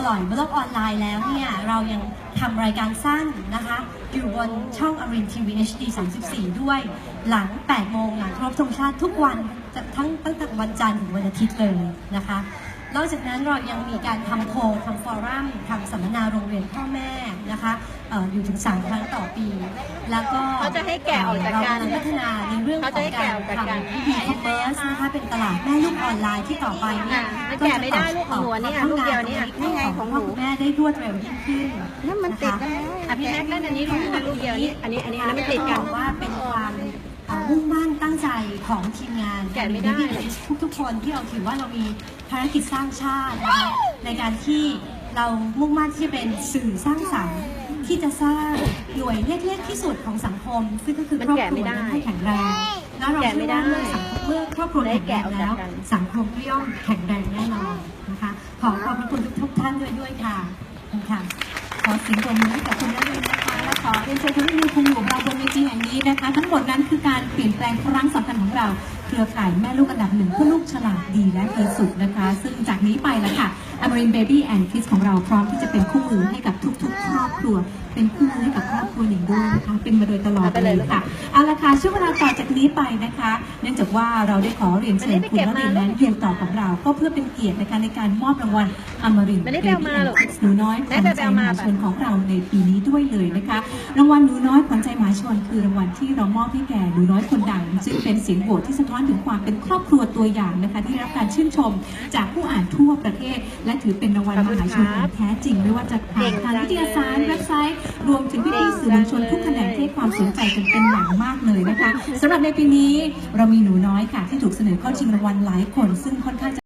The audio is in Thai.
ปล่อยบนโลกออนไลน์แล้วเนี่ย เรายังทำรายการสั้นนะคะ อยู่บนช่องอรินทีวีเอชดี34 ด้วย หลัง 8 โมงหลังครบธงชาติทุกวันทั้งตั้งแต่วันจันทร์ถึงวันอาทิตย์เลยนะคะ นอกจากนั้นเรายังมีการทำโพลทำฟอรัมทำสัมมนาโรงเรียนพ่อแม่นะคะ เอออยู่ถึง3ครั้งต่อปี แล้วก็เขาจะให้แกะออกจากกันเรพัฒนาในเรื่องขเขาอจะงให้กาแกะรออกจากกัน ทำ e-commerce นะคะเป็นตลาดแม่ลูกออนไลน์ที่ต่อไปเนี่ยอะแกะไม่ได้ลูกของหนูเนี่ยลูกเดียวเนี่ยนี่ไงของหนูพ่แม่ได้รวดเร็วยิ่งขึ้นนั่นมันติดกันแล้วอะพี่แม็กซ์นั่นอันนี้ลูกลูกเดียวนี่อันนี้อันนี้อันนั้นมันติดกันบอกว่าเป็นความเอ่อมุ่งมั่นตั้งใจของทีมงานแกะไม่ได้ ทุกทุกๆคนที่เราถือว่าเรามีภารกิจสร้างชาตินะคะในการที่เรามุ่งมั่นที่จะเป็นสื่อสร้างสรรค์ ที่จะสร้างหน่วยเล็กๆที่สุดของสังคม ซึ่งก็คือครอบครัวนั้นให้แข็งแรงแล้วเราแกะไม่เชื่อว่าเมื่อสังคมเมื่อครอบครัวได้แข็งแรงแกะออกแล้วสังคมก็ย่อมแข็งแรงแน่นอนนะคะ ขอขอบพระคุณทุกท่านด้วยด้วยค่ะค่ะขอสียงปรบมือให้กับคุณนัทวินนะคะและขอเรียนเชิญคุณนัทวินคงอยู่บเราบนเวทีแห่งนี้นะคะ ทั้งหมดนั้นคือการเปลี่ยนแปลงครั้งสำคัญของเราเครือข่ายแม่ลูกอันดับหนึ่งเพื่อลูกฉลาดดีและเคยสุขนะคะ ซึ่งจากนี้ไปและค่ะ Amarin Baby and Kids ของเราพร้อมที่จะเป็นคู่มือให้กับทุก อบครัว เป็นคู่มือให้กับครอบครัวหนึ่งด้วยนะคะ เป็นมาโดยตลอดเอาไปเลยเลยค่ะเอาละค่ะช่วงเวลาต่อจากนี้ไปนะคะ เนื่องจากว่าเราได้ขอเรียนเชิญคุณนัทวินนั้นอยู่ต่อกับเรา ก็เพื่อเป็นเกียรตินะคะในการมอบรางวัลอมรินทร์ไม่ได้ไปเอามาหรอกหนูน้อยขวัญใจมหาชนของเราในปีนี้ด้วยเลยนะคะ รางวัลหนูน้อยขวัญใจมหา ชนคือรางวัลที่เรามอบให้แก่หนูน้อยคนดังซึ่งเป็นเสียงโหวตที่สะท้อนถึงความเป็นครอบครัวตัวอย่างนะคะ ที่ได้รับการชื่นชมจากผู้อ่านทั่วประเทศ และถือเป็นรางวัลมหาชนอย่างแท้จริงไม่ว่าจะผ่านทางวิทยาศาสตร์เว็บไซต์ รวมถึงพี่ๆสื่อมวลชนทุกแขนงที่ให้ความสนใจกันเป็นอย่างมากเลยนะคะสำหรับในปีนี้เรามีหนูน้อยค่ะที่ถูกเสนอเข้าชิงรางวัลหลายคน ซึ่งค่อนข้างจะ